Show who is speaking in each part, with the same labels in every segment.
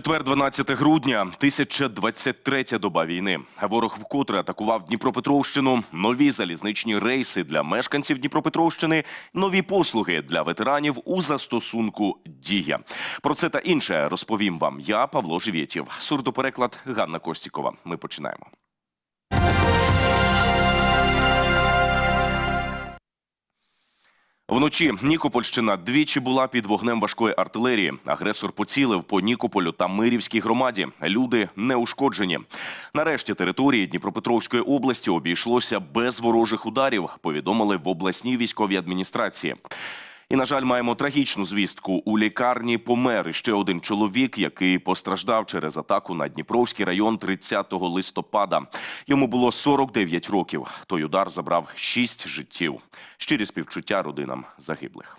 Speaker 1: Четвер, 12 грудня, 1023 доба війни. Ворог вкотре атакував Дніпропетровщину. Нові залізничні рейси для мешканців Дніпропетровщини, нові послуги для ветеранів у застосунку Дія. Про це та інше розповім вам я, Павло Живєтєв. Сурдопереклад Ганна Костікова. Ми починаємо. Вночі Нікопольщина двічі була під вогнем важкої артилерії. Агресор поцілив по Нікополю та Мирівській громаді. Люди не ушкоджені. Нарешті території Дніпропетровської області обійшлося без ворожих ударів. Повідомили в обласній військовій адміністрації. І, на жаль, маємо трагічну звістку. У лікарні помер ще один чоловік, який постраждав через атаку на Дніпровський район 30 листопада. Йому було 49 років. Той удар забрав 6 життів. Щирі співчуття родинам загиблих.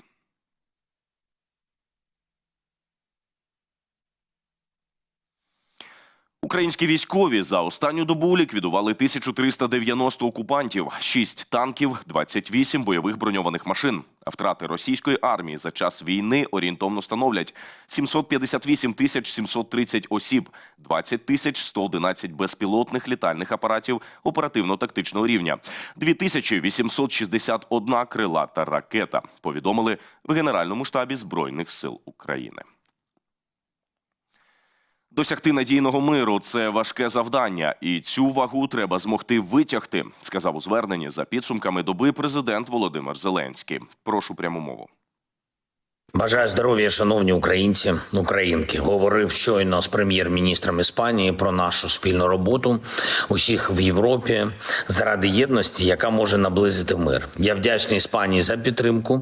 Speaker 1: Українські військові за останню добу ліквідували 1390 окупантів, 6 танків, 28 бойових броньованих машин. Втрати російської армії за час війни орієнтовно становлять 758 тисяч 730 осіб, 20 тисяч 111 безпілотних літальних апаратів оперативно-тактичного рівня, 2861 крилата ракета. Повідомили в Генеральному штабі Збройних сил України. Досягти надійного миру це важке завдання, і цю вагу треба змогти витягти, сказав у зверненні за підсумками доби президент Володимир Зеленський. Прошу пряму мову.
Speaker 2: Бажаю здоров'я, шановні українці, українки. Говорив щойно з прем'єр-міністром Іспанії про нашу спільну роботу усіх в Європі заради єдності, яка може наблизити мир. Я вдячний Іспанії за підтримку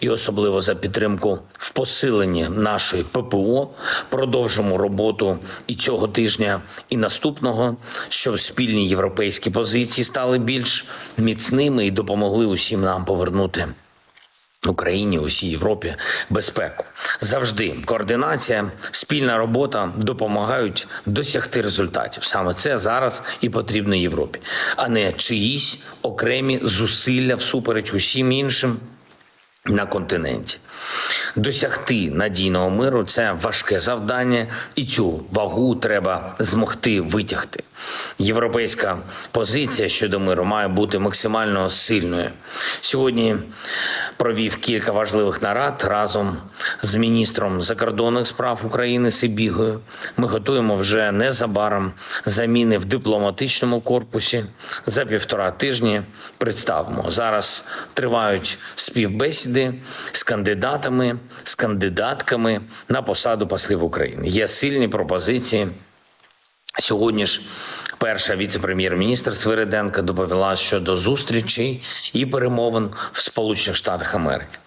Speaker 2: і особливо за підтримку в посиленні нашої ППО. Продовжимо роботу і цього тижня, і наступного, щоб спільні європейські позиції стали більш міцними і допомогли усім нам повернути. Україні, усій Європі безпеку завжди координація, спільна робота допомагають досягти результатів. Саме це зараз і потрібно Європі, а не чиїсь окремі зусилля всупереч усім іншим на континенті. Досягти надійного миру це важке завдання, і цю вагу треба змогти витягти. Європейська позиція щодо миру має бути максимально сильною. Сьогодні провів кілька важливих нарад разом з міністром закордонних справ України Сибігою. Ми готуємо вже незабаром заміни в дипломатичному корпусі. За півтора тижні представимо. Зараз тривають співбесіди з кандидатами, з кандидатками на посаду послів України. Є сильні пропозиції. Сьогодні ж перша віце-прем'єр-міністр Свириденка доповіла щодо зустрічей і перемовин в Сполучених Штатах Америки.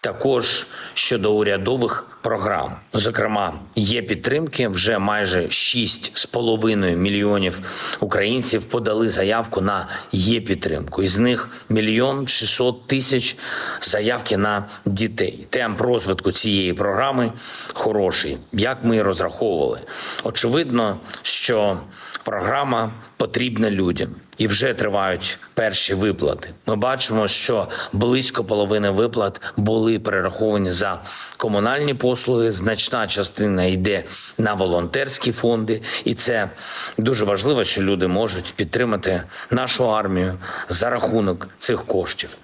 Speaker 2: Також щодо урядових програм, зокрема, є підтримки. Вже майже 6,5 мільйонів українців подали заявку на є підтримку. Із них мільйон 600 тисяч заявки на дітей. Темп розвитку цієї програми хороший, як ми і розраховували. Очевидно, що програма потрібна людям. І вже тривають перші виплати. Ми бачимо, що близько половини виплат були перераховані за комунальні послуги. Значна частина йде на волонтерські фонди, і це дуже важливо, що люди можуть підтримати нашу армію за рахунок цих коштів.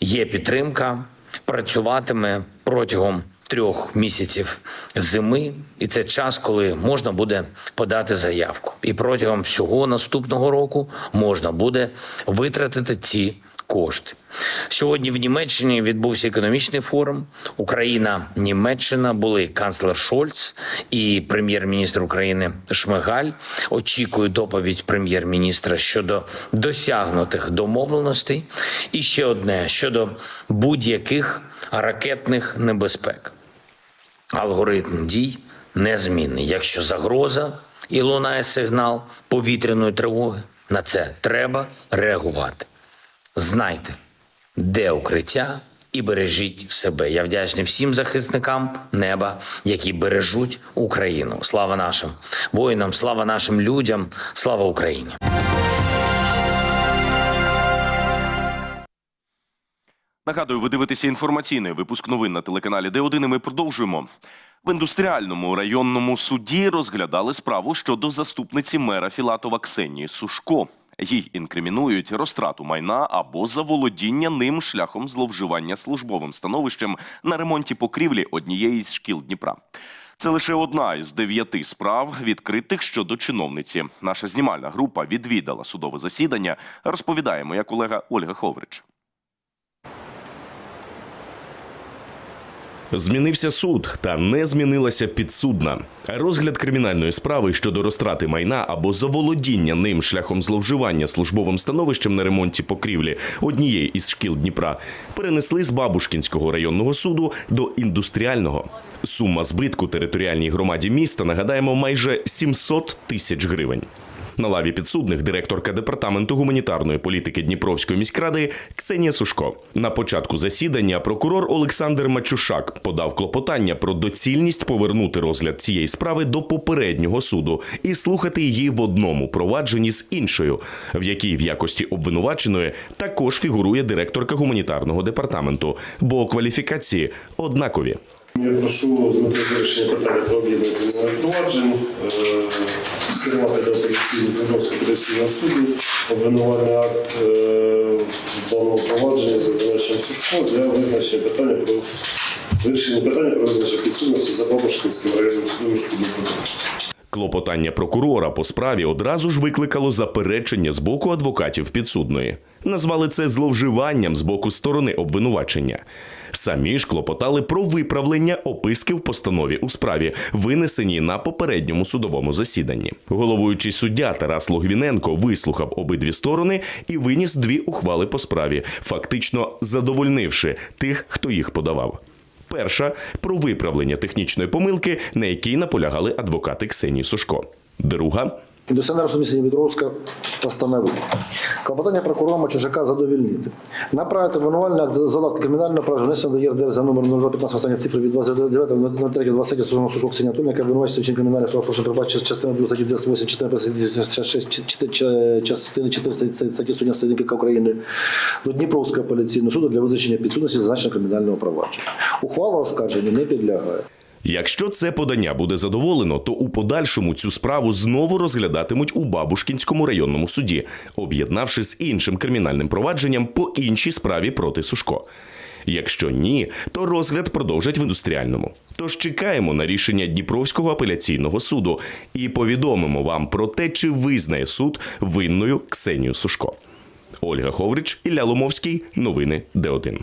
Speaker 2: Є підтримка, працюватиме протягом трьох місяців зими, і це час, коли можна буде подати заявку. І протягом всього наступного року можна буде витратити ці кошти. Сьогодні в Німеччині відбувся економічний форум. Україна, Німеччина були канцлер Шольц і прем'єр-міністр України Шмигаль. Очікую доповідь прем'єр-міністра щодо досягнутих домовленостей. І ще одне щодо будь-яких ракетних небезпек. Алгоритм дій незмінний. Якщо загроза і лунає сигнал повітряної тривоги, на це треба реагувати. Знайте, де укриття, і бережіть себе. Я вдячний всім захисникам неба, які бережуть Україну. Слава нашим воїнам, слава нашим людям, слава Україні.
Speaker 1: Нагадую, ви дивитеся інформаційний випуск новин на телеканалі Д1 і Ми продовжуємо. В індустріальному районному суді розглядали справу щодо заступниці мера Філатова Ксенії Сушко. Їй інкримінують розтрату майна або заволодіння ним шляхом зловживання службовим становищем на ремонті покрівлі однієї з шкіл Дніпра. Це лише одна із дев'яти справ, відкритих щодо чиновниці. Наша знімальна група відвідала судове засідання. Розповідає моя колега Ольга Ховрич.
Speaker 3: Змінився суд, та не змінилася підсудна. Розгляд кримінальної справи щодо розтрати майна або заволодіння ним шляхом зловживання службовим становищем на ремонті покрівлі однієї із шкіл Дніпра перенесли з Бабушкінського районного суду до індустріального. Сума збитку територіальній громаді міста нагадаємо майже 700 тисяч гривень. На лаві підсудних директорка департаменту гуманітарної політики Дніпровської міськради Ксенія Сушко. На початку засідання прокурор Олександр Мачушак подав клопотання про доцільність повернути розгляд цієї справи до попереднього суду і слухати її в одному провадженні з іншою, в якій в якості обвинуваченої також фігурує директорка гуманітарного департаменту, бо кваліфікації однакові.
Speaker 4: Я прошу з метою вирішення питання про об'єднання кримінальних проваджень е, скерувати до Дніпровського апеляційного суду обвинувальний акт даного провадження за обвинуваченням Сушко для визначення питання про вирішення питання про визначення підсудності за Бабушкинським районним судом міста Дніпро.
Speaker 3: Клопотання прокурора по справі одразу ж викликало заперечення з боку адвокатів підсудної. Назвали це зловживанням з боку сторони обвинувачення. Самі ж клопотали про виправлення описки в постанові у справі, винесеній на попередньому судовому засіданні. Головуючий суддя Тарас Логвіненко вислухав обидві сторони і виніс дві ухвали по справі, фактично задовольнивши тих, хто їх подавав. Перша про виправлення технічної помилки, на якій наполягали адвокати Ксенії Сушко. Друга
Speaker 5: Індустріальна міста Дніпровська постановив. Клопотання прокурора Мачужака задовільнити. Направити обвинувальний акт заладки кримінального права внесено до ЄРДР за номером 0215 останні цифри від 29.03.23 стосовно Сушок Анатолійовна, яка обвинувачується вчинення кримінальних правопорушень передбачено частини 2 статті 28, частини 56, частини 4 статті суддя Стадінки України до Дніпровського апеляційного суду для визначення підсудності зазначеного кримінального провадження. Ухвала оскарженню не підлягає.
Speaker 3: Якщо це подання буде задоволено, то у подальшому цю справу знову розглядатимуть у Бабушкінському районному суді, об'єднавши з іншим кримінальним провадженням по іншій справі проти Сушко. Якщо ні, то розгляд продовжать в індустріальному. Тож чекаємо на рішення Дніпровського апеляційного суду і повідомимо вам про те, чи визнає суд винною Ксенію Сушко. Ольга Ховрич, Ілля Ломовський. Новини Д1.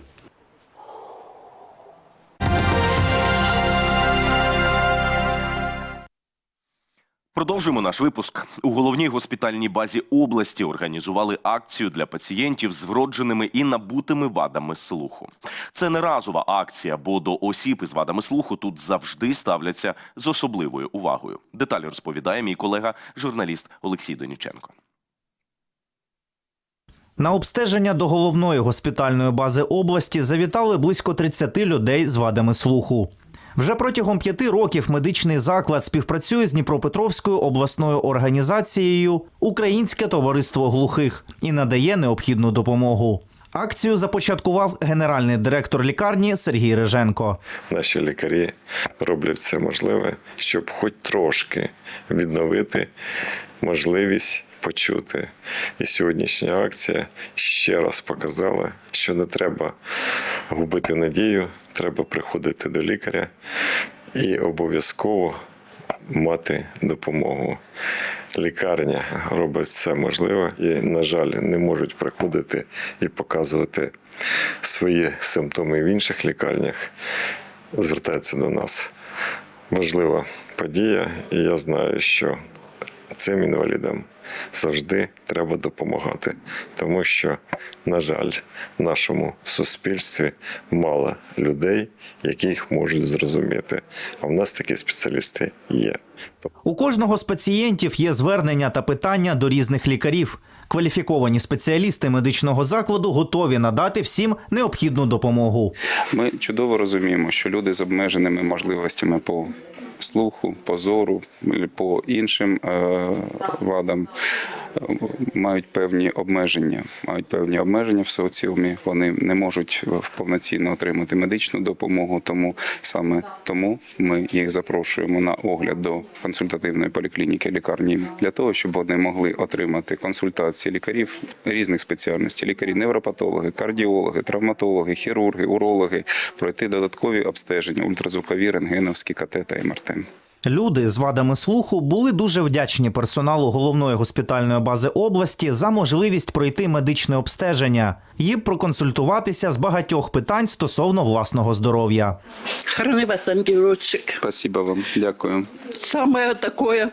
Speaker 1: Продовжуємо наш випуск. У головній госпітальній базі області організували акцію для пацієнтів з вродженими і набутими вадами слуху. Це не разова акція, бо до осіб із вадами слуху тут завжди ставляться з особливою увагою. Деталі розповідає мій колега, журналіст Олексій Доніченко.
Speaker 6: На обстеження до головної госпітальної бази області завітали близько 30 людей з вадами слуху. Вже протягом п'яти років медичний заклад співпрацює з Дніпропетровською обласною організацією Українське товариство глухих і надає необхідну допомогу. Акцію започаткував генеральний директор лікарні Сергій Реженко.
Speaker 7: Наші лікарі роблять все можливе, щоб хоч трошки відновити можливість почути. І сьогоднішня акція ще раз показала, що не треба губити надію, треба приходити до лікаря і обов'язково мати допомогу. Лікарня робить все можливе і, на жаль, не можуть приходити і показувати свої симптоми в інших лікарнях. Звертаються до нас. Важлива подія, і я знаю, що цим інвалідам завжди треба допомагати, тому що, на жаль, в нашому суспільстві мало людей, які їх можуть зрозуміти. А в нас такі спеціалісти є.
Speaker 6: У кожного з пацієнтів є звернення та питання до різних лікарів. Кваліфіковані спеціалісти медичного закладу готові надати всім необхідну допомогу.
Speaker 8: Ми чудово розуміємо, що люди з обмеженими можливостями по слуху, по зору, по іншим е, вадам мають певні обмеження. Мають певні обмеження в соціумі. Вони не можуть повноцінно отримати медичну допомогу. Тому саме тому ми їх запрошуємо на огляд до консультативної поліклініки лікарні для того, щоб вони могли отримати консультації лікарів різних спеціальностей: лікарі, невропатологи, кардіологи, травматологи, хірурги, урологи, пройти додаткові обстеження, ультразвукові, рентгеновські КТ та МРТ.
Speaker 6: Люди з вадами слуху були дуже вдячні персоналу головної госпітальної бази області за можливість пройти медичне обстеження і проконсультуватися з багатьох питань стосовно власного здоров'я.
Speaker 9: Храни вас, ангелочек.
Speaker 8: Спасибо вам, дякую.
Speaker 9: Саме такое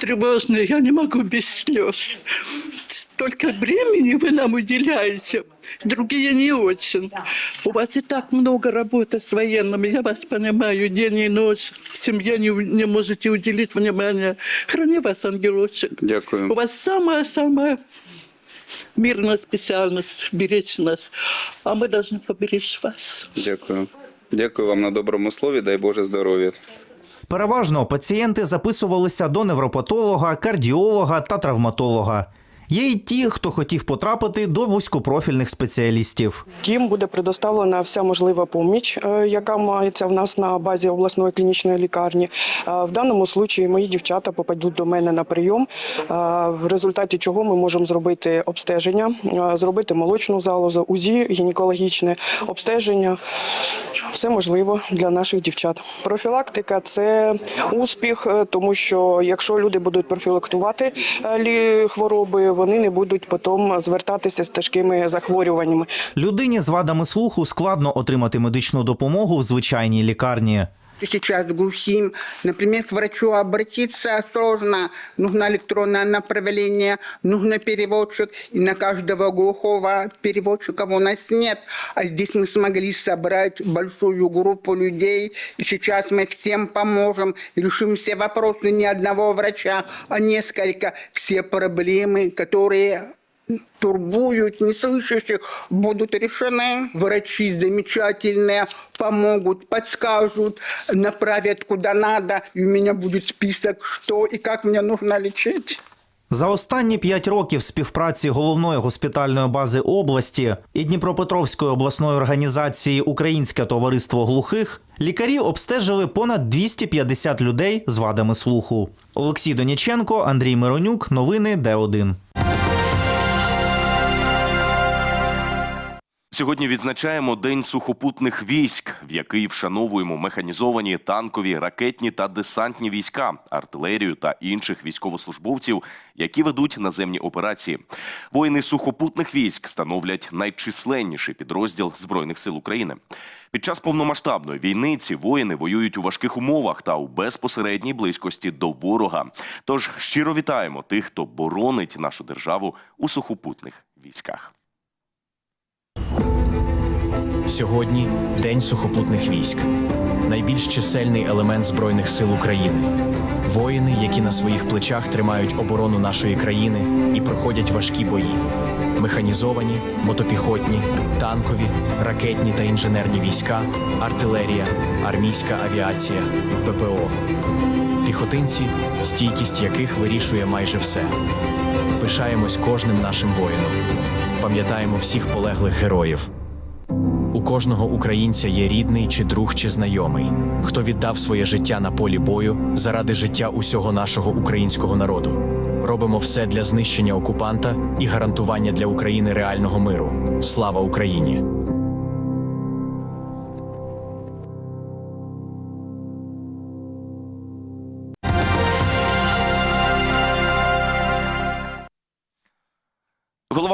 Speaker 9: тревожное, я не могу без слез. Столько времени вы нам уделяете, другие не очень. У вас и так много работы с военными, я вас понимаю, день и ночь. Семье не, не можете уделить внимания. Храни вас, ангелочек.
Speaker 8: Дякую.
Speaker 9: У вас самая-самая мирная специальность, беречь нас. А мы должны поберечь вас.
Speaker 8: Дякую. Дякую вам на доброму слові. Дай Боже здоров'я.
Speaker 6: Переважно пацієнти записувалися до невропатолога, кардіолога та травматолога. Є й ті, хто хотів потрапити до вузькопрофільних спеціалістів.
Speaker 10: Їм буде предоставлена вся можлива поміч, е, яка мається в нас на базі обласної клінічної лікарні. Е, В даному случаї мої дівчата попадуть до мене на прийом, е, в результаті чого ми можемо зробити обстеження, зробити молочну залозу, УЗІ, гінекологічне обстеження. Все можливо для наших дівчат. Профілактика це успіх, тому що якщо люди будуть профілактувати хвороби, вони не будуть потім звертатися з тяжкими захворюваннями.
Speaker 6: Людині з вадами слуху складно отримати медичну допомогу в звичайній лікарні.
Speaker 11: Сейчас глухим, например, к врачу обратиться сложно, нужно электронное направление, нужно переводчик, и на каждого глухого переводчика у нас нет. А здесь мы смогли собрать большую группу людей, и сейчас мы всем поможем, решим все вопросы не одного врача, а несколько, все проблемы, которые турбуют неслышащих, будут решены. Врачи замечательные, помогут, подскажут, направят куда надо. И у меня будет список, что и как мне нужно лечить.
Speaker 6: За останні п'ять років співпраці головної госпітальної бази області і Дніпропетровської обласної організації Українське товариство глухих лікарі обстежили понад 250 людей з вадами слуху. Олексій Доніченко, Андрій Миронюк. Новини Д1.
Speaker 1: Сьогодні відзначаємо День сухопутних військ, в який вшановуємо механізовані танкові, ракетні та десантні війська, артилерію та інших військовослужбовців, які ведуть наземні операції. Воїни сухопутних військ становлять найчисленніший підрозділ збройних сил України. Під час повномасштабної війни ці воїни воюють у важких умовах та у безпосередній близькості до ворога. Тож щиро вітаємо тих, хто боронить нашу державу у сухопутних військах.
Speaker 12: Сьогодні День сухопутних військ. Найбільш чисельний елемент Збройних сил України. Воїни, які на своїх плечах тримають оборону нашої країни і проходять важкі бої. Механізовані, мотопіхотні, танкові, ракетні та інженерні війська, артилерія, армійська авіація, ППО. Піхотинці, стійкість яких вирішує майже все. Пишаємось кожним нашим воїном. Пам'ятаємо всіх полеглих героїв. Кожного українця є рідний чи друг, чи знайомий, хто віддав своє життя на полі бою заради життя усього нашого українського народу. Робимо все для знищення окупанта і гарантування для України реального миру. Слава Україні!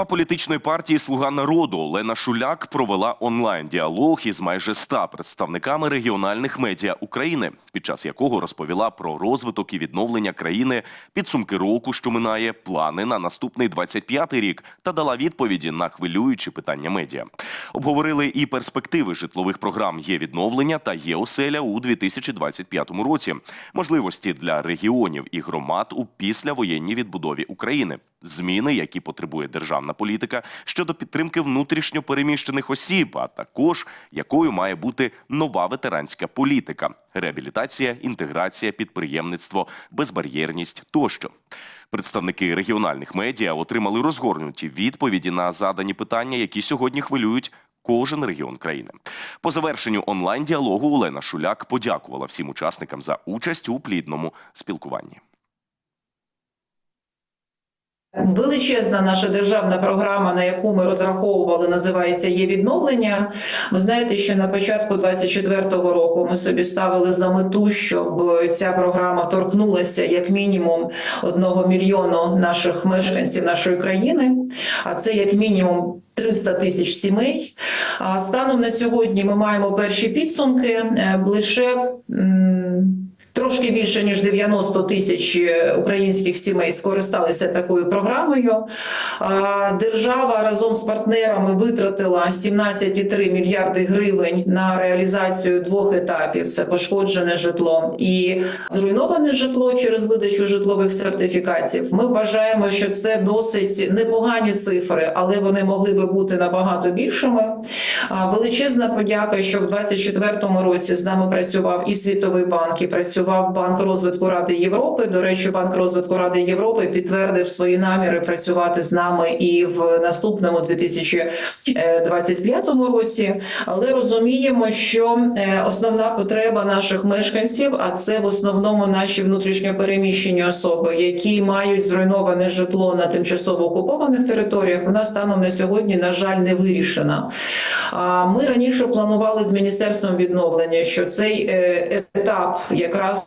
Speaker 1: Політичної партії Слуга народу Олена Шуляк провела онлайн-діалог із майже ста представниками регіональних медіа України, під час якого розповіла про розвиток і відновлення країни, підсумки року, що минає, плани на наступний 25-й рік, та дала відповіді на хвилюючі питання медіа. Обговорили і перспективи житлових програм є відновлення та є оселя у 2025 році, можливості для регіонів і громад у післявоєнній відбудові України, зміни, які потребує державна політика щодо підтримки внутрішньо переміщених осіб, а також якою має бути нова ветеранська політика: реабілітація, інтеграція, підприємництво, безбар'єрність тощо. Представники регіональних медіа отримали розгорнуті відповіді на задані питання, які сьогодні хвилюють кожен регіон країни. По завершенню онлайн діалогу Олена Шуляк подякувала всім учасникам за участь у плідному спілкуванні.
Speaker 13: Величезна наша державна програма, на яку ми розраховували, називається є відновлення. Ви знаєте, що на початку 24-го року ми собі ставили за мету, щоб ця програма торкнулася як мінімум одного мільйону наших мешканців нашої країни. А це як мінімум 300 тисяч сімей. А станом на сьогодні ми маємо перші підсумки Е, лише. Трошки більше ніж 90 тисяч е, українських сімей скористалися такою програмою. Держава разом з партнерами витратила 17,3 мільярди гривень на реалізацію двох етапів: це пошкоджене житло і зруйноване житло через видачу житлових сертифікатів. Ми вважаємо, що це досить непогані цифри, але вони могли би бути набагато більшими. Величезна подяка, що в 2024 році з нами працював і Світовий банк, і працював Банк розвитку Ради Європи. До речі, Банк розвитку Ради Європи підтвердив свої наміри працювати з нами і в наступному 2025 році. Але розуміємо, що е, основна потреба наших мешканців, а це в основному наші внутрішньо переміщені особи, які мають зруйноване житло на тимчасово окупованих територіях. Вона станом на сьогодні, на жаль, не вирішена. Ми раніше планували з міністерством відновлення, що цей е, етап якраз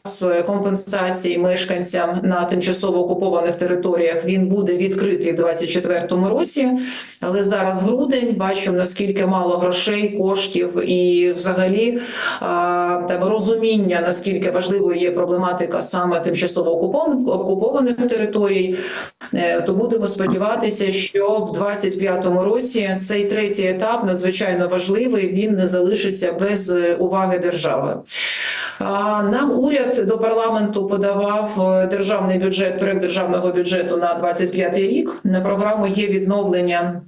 Speaker 13: компенсації мешканцям на тимчасово окупованих територіях він буде відкритий в 2024 році. Але зараз грудень бачимо наскільки мало грошей, коштів і взагалі там розуміння наскільки важливою є проблематика саме тимчасово окупованих територій. Е, То будемо сподіватися, що в 2025 році цей третій етап надзвичайно важливий. Він не залишиться без е, уваги держави. Нам уряд до парламенту подавав е, державний бюджет, проект державного бюджету на 25 рік. На програму є відновлення.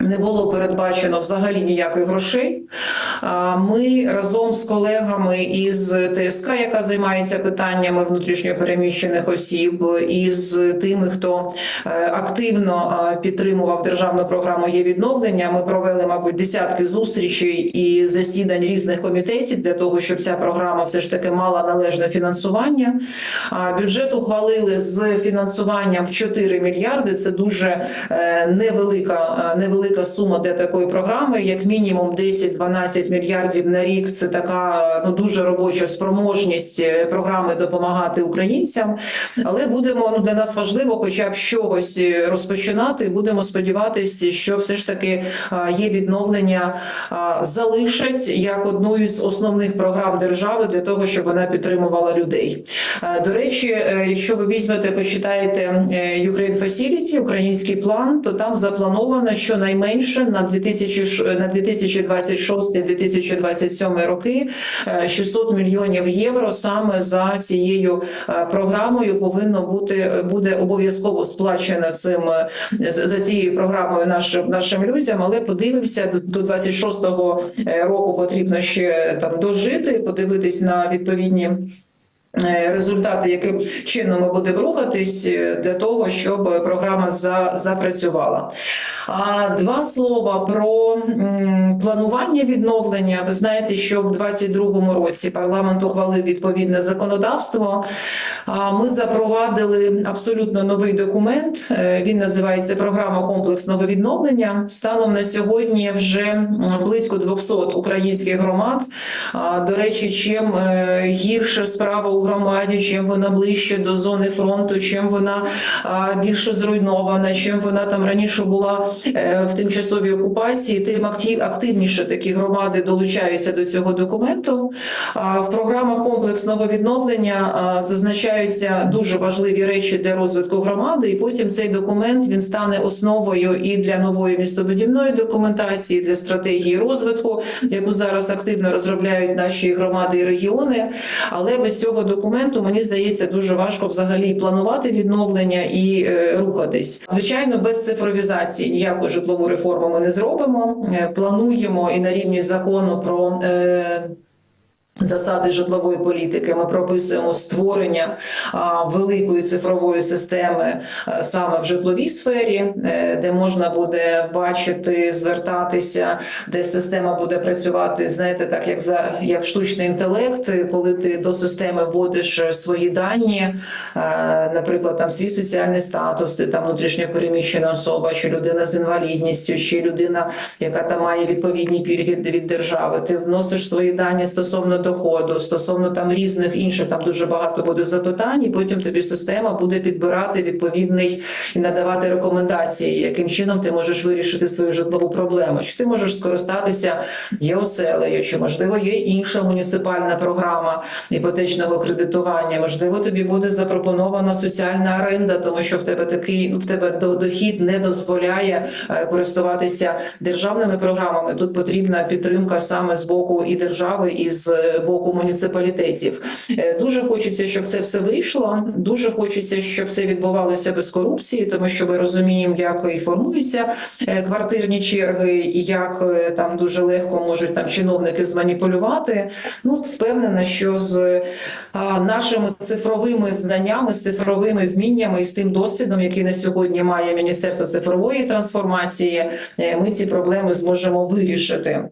Speaker 13: Не було передбачено взагалі ніяких грошей. Ми разом з колегами із ТСК, яка займається питаннями внутрішньо переміщених осіб, і з тими, хто е, активно е, підтримував державну програму є відновлення. Ми провели, мабуть, десятки зустрічей і засідань різних комітетів для того, щоб ця програма все ж таки мала належне фінансування. Бюджет ухвалили з фінансуванням в 4 мільярди. Це дуже е, невелика, невелика сума для такої програми. Як мінімум 10-12 мільярдів на рік. Це така ну дуже робоча спроможність е, програми допомагати українцям. Але будемо ну для нас важливо, хоча б чогось е, розпочинати. Будемо сподіватися, що все ж таки є відновлення залишать як одну із основних програм держави для того, щоб вона підтримувала людей. Е, До речі, якщо ви візьмете, почитаєте Ukraine Facility, український план, то там заплановано щонайменше на 2000 ш- на 2026-2027 роки е, 600 мільйонів євро саме за цією е, програмою повинно бути буде обов'язково сплачено цим е, за цією програмою нашим нашим людям. Але подивимося до, до 26-го е, року потрібно ще там дожити, подивитись на відповідні. Е, Результати, яким чином ми будемо рухатись е, для того, щоб програма за, запрацювала. А два слова про планування відновлення. Ви знаєте, що в 2022 році парламент ухвалив відповідне законодавство. Ми запровадили абсолютно новий документ. Е, Він називається Програма комплексного відновлення. Станом на сьогодні вже близько 200 українських громад. До речі, чим гірше справа у громаді, чим вона ближче до зони фронту, чим вона більше зруйнована, чим вона там раніше була е, в тимчасовій окупації, тим актив, активніше такі громади долучаються до цього документу. В програмах комплексного відновлення зазначаються дуже важливі речі для розвитку громади, і потім цей документ він стане основою і для нової містобудівної документації, для стратегії розвитку, яку зараз активно розробляють наші громади і регіони. Але без цього документу, мені здається, дуже важко взагалі планувати відновлення і е, рухатись. Звичайно, без цифровізації ніяку житлову реформу ми не зробимо. Е, Плануємо і на рівні закону про. Е, Засади житлової політики ми прописуємо створення великої цифрової системи саме в житловій сфері, е, де можна буде бачити, звертатися, де система буде працювати, знаєте, так як за як штучний інтелект, е, коли ти до системи вводиш е, свої дані, е, наприклад, там свій соціальний статус, ти там внутрішньо переміщена особа, чи людина з інвалідністю, чи людина, яка там має відповідні пільги від держави. Ти вносиш свої дані стосовно доходу, стосовно там різних інших, там дуже багато буде запитань, і потім тобі система буде підбирати відповідний і надавати рекомендації, яким чином ти можеш вирішити свою житлову проблему. Чи ти можеш скористатися єоселею, чи можливо є інша муніципальна програма іпотечного кредитування? Можливо, тобі буде запропонована соціальна оренда, тому що в тебе такий в тебе дохід не дозволяє е, користуватися державними програмами. Тут потрібна підтримка саме з боку і держави, і з е, боку муніципалітетів. Е, Дуже хочеться, щоб це все вийшло. Дуже хочеться, щоб це відбувалося без корупції, тому що ми розуміємо, як і формуються е, квартирні черги, і як е, там дуже легко можуть там чиновники зманіпулювати. Ну впевнена, що з нашими цифровими знаннями, з цифровими вміннями і з тим досвідом, який на сьогодні має Міністерство цифрової трансформації, ми ці проблеми зможемо вирішити.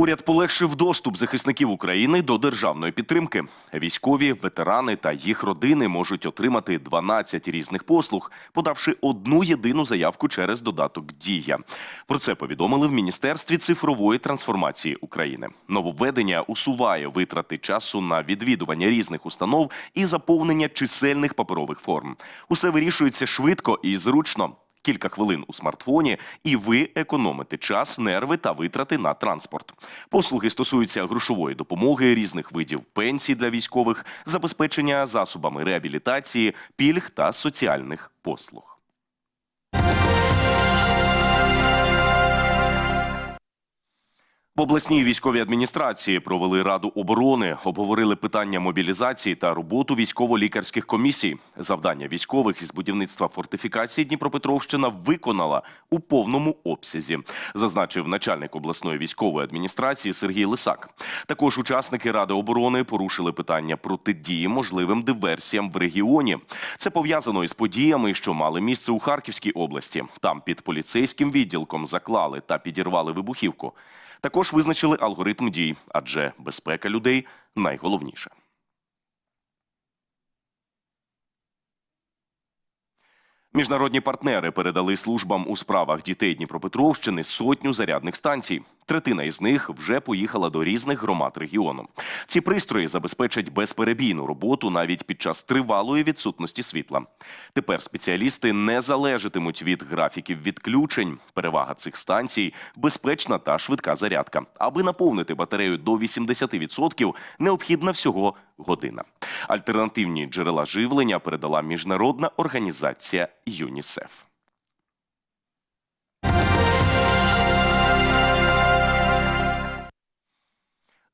Speaker 1: Уряд полегшив доступ захисників України до державної підтримки. Військові, ветерани та їх родини можуть отримати 12 різних послуг, подавши одну єдину заявку через додаток Дія. Про це повідомили в Міністерстві цифрової трансформації України. Нововведення усуває витрати часу на відвідування різних установ і заповнення чисельних паперових форм. Усе вирішується швидко і зручно. Кілька хвилин у смартфоні, і ви економите час, нерви та витрати на транспорт. Послуги стосуються грошової допомоги, різних видів пенсій для військових, забезпечення засобами реабілітації, пільг та соціальних послуг. Обласній військовій адміністрації провели раду оборони, обговорили питання мобілізації та роботу військово-лікарських комісій. Завдання військових із будівництва фортифікації Дніпропетровщина виконала у повному обсязі, зазначив начальник обласної військової адміністрації Сергій Лисак. Також учасники ради оборони порушили питання протидії можливим диверсіям в регіоні. Це пов'язано із подіями, що мали місце у Харківській області. Там під поліцейським відділком заклали та підірвали вибухівку. Також визначили алгоритм дій, адже безпека людей найголовніше. Міжнародні партнери передали службам у справах дітей Дніпропетровщини сотню зарядних станцій. Третина із них вже поїхала до різних громад регіону. Ці пристрої забезпечать безперебійну роботу навіть під час тривалої відсутності світла. Тепер спеціалісти не залежатимуть від графіків відключень. Перевага цих станцій безпечна та швидка зарядка. Аби наповнити батарею до 80%, необхідна всього година. Альтернативні джерела живлення передала міжнародна організація ЮНІСЕФ.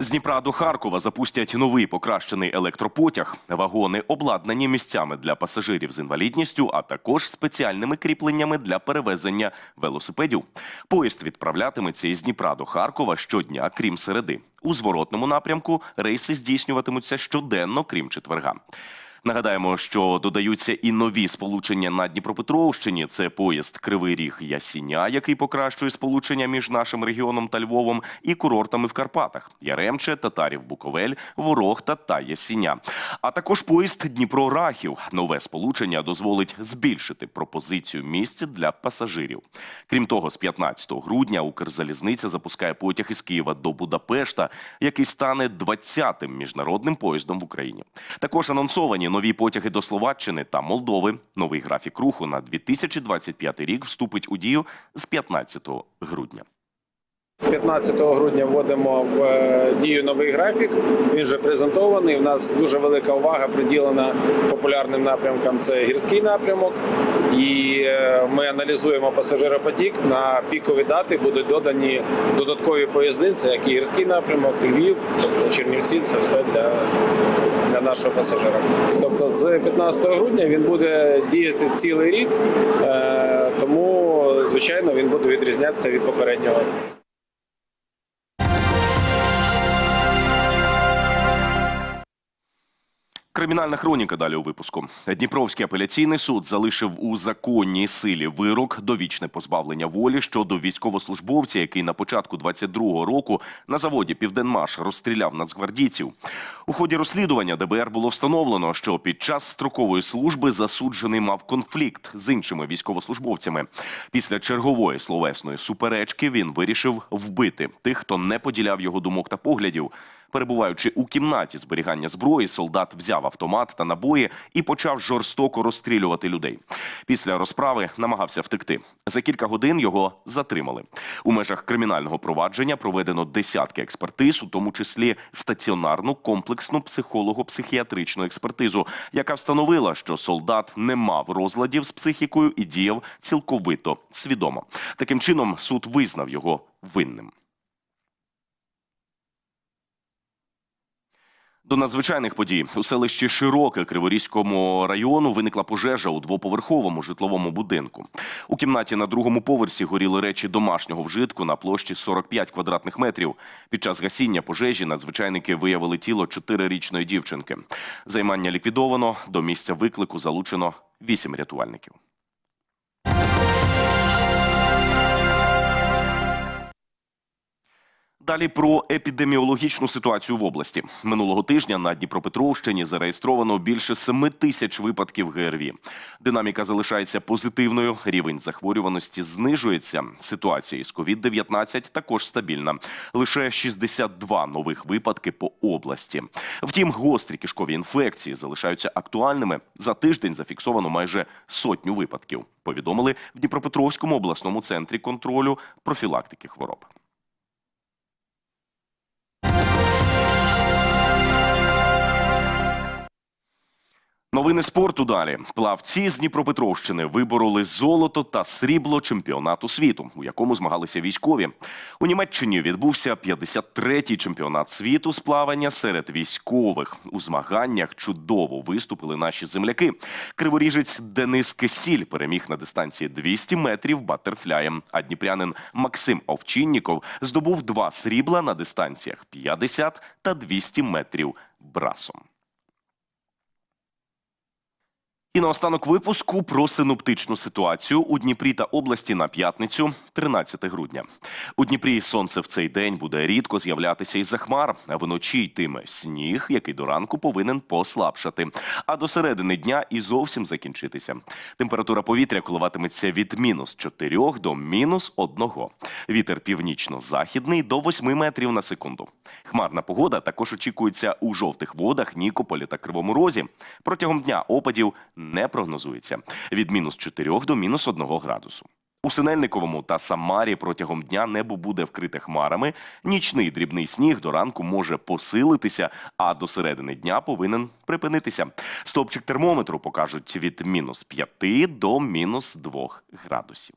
Speaker 1: З Дніпра до Харкова запустять новий покращений електропотяг. Вагони обладнані місцями для пасажирів з інвалідністю, а також спеціальними кріпленнями для перевезення велосипедів. Поїзд відправлятиметься із Дніпра до Харкова щодня, крім середи. У зворотному напрямку рейси здійснюватимуться щоденно, крім четверга. Нагадаємо, що додаються і нові сполучення на Дніпропетровщині. Це поїзд Кривий Ріг Ясіня, який покращує сполучення між нашим регіоном та Львовом і курортами в Карпатах: Яремче, Татарів, Буковель, Ворохта та Ясіня. А також поїзд Дніпро Рахів. Нове сполучення дозволить збільшити пропозицію місць для пасажирів. Крім того, з 15 грудня Укрзалізниця запускає потяг із Києва до Будапешта, який стане 20-тим міжнародним поїздом в Україні. Також анонсовані нові потяги до Словаччини та Молдови. Новий графік руху на 2025 рік вступить у дію з 15 грудня.
Speaker 14: З 15 грудня вводимо в е, дію новий графік. Він вже презентований. У нас дуже велика увага приділена популярним напрямкам. Це гірський напрямок, і е, ми аналізуємо пасажиропотік. На пікові дати будуть додані додаткові поїзди, це як і гірський напрямок, Львів, тобто Чернівці. Це все для, для нашого пасажира. Тобто, з 15 грудня він буде діяти цілий рік, е, тому звичайно він буде відрізнятися від попереднього.
Speaker 1: Кримінальна хроніка далі у випуску. Дніпровський апеляційний суд залишив у законній силі вирок довічне позбавлення волі щодо військовослужбовця, який на початку 22-го року на заводі Південмаш розстріляв нацгвардійців. У ході розслідування ДБР було встановлено, що під час строкової служби засуджений мав конфлікт з іншими військовослужбовцями. Після чергової словесної суперечки він вирішив вбити тих, хто не поділяв його думок та поглядів. Перебуваючи у кімнаті зберігання зброї, солдат взяв автомат та набої і почав жорстоко розстрілювати людей. Після розправи намагався втекти. За кілька годин його затримали. У межах кримінального провадження проведено десятки експертиз, у тому числі стаціонарну комплексну психолого-психіатричну експертизу, яка встановила, що солдат не мав розладів з психікою і діяв цілковито свідомо. Таким чином суд визнав його винним. До надзвичайних подій у селищі Широке Криворізькому району виникла пожежа у двоповерховому житловому будинку. У кімнаті на другому поверсі горіли речі домашнього вжитку на площі 45 квадратних метрів. Під час гасіння пожежі надзвичайники виявили тіло чотирирічної дівчинки. Займання ліквідовано. До місця виклику залучено вісім рятувальників. Далі про епідеміологічну ситуацію в області минулого тижня на Дніпропетровщині зареєстровано більше 7 тисяч випадків ГРВІ. Динаміка залишається позитивною. Рівень захворюваності знижується. Ситуація із COVID-19 також стабільна. Лише 62 нових випадки по області. Втім, гострі кишкові інфекції залишаються актуальними. За тиждень зафіксовано майже сотню випадків. Повідомили в Дніпропетровському обласному центрі контролю профілактики хвороб. Новини спорту далі. Плавці з Дніпропетровщини вибороли золото та срібло чемпіонату світу, у якому змагалися військові. У Німеччині відбувся 53-й чемпіонат світу з плавання серед військових. У змаганнях чудово виступили наші земляки. Криворіжець Денис Кесіль переміг на дистанції 200 метрів батерфляєм. А дніпрянин Максим Овчинніков здобув два срібла на дистанціях 50 та 200 метрів брасом. І наостанок випуску про синоптичну ситуацію у Дніпрі та області на п'ятницю, 13 грудня. У Дніпрі сонце в цей день буде рідко з'являтися із-за хмар. А вночі йтиме сніг, який до ранку повинен послабшати. А до середини дня і зовсім закінчитися. Температура повітря коливатиметься від мінус 4 до мінус 1. Вітер північно-західний до 8 метрів на секунду. Хмарна погода також очікується у жовтих водах, Нікополі та Кривому Розі. Протягом дня опадів не прогнозується від мінус 4 до мінус 1 градусу. У Синельниковому та Самарі протягом дня небо буде вкрите хмарами. Нічний дрібний сніг до ранку може посилитися, а до середини дня повинен припинитися. Стопчик термометру покажуть від мінус 5 до мінус 2 градусів.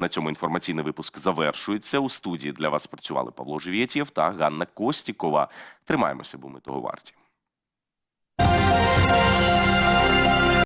Speaker 1: На цьому інформаційний випуск завершується. У студії для вас працювали Павло Живєтєв та Ганна Костікова. Тримаємося, бо ми того варті.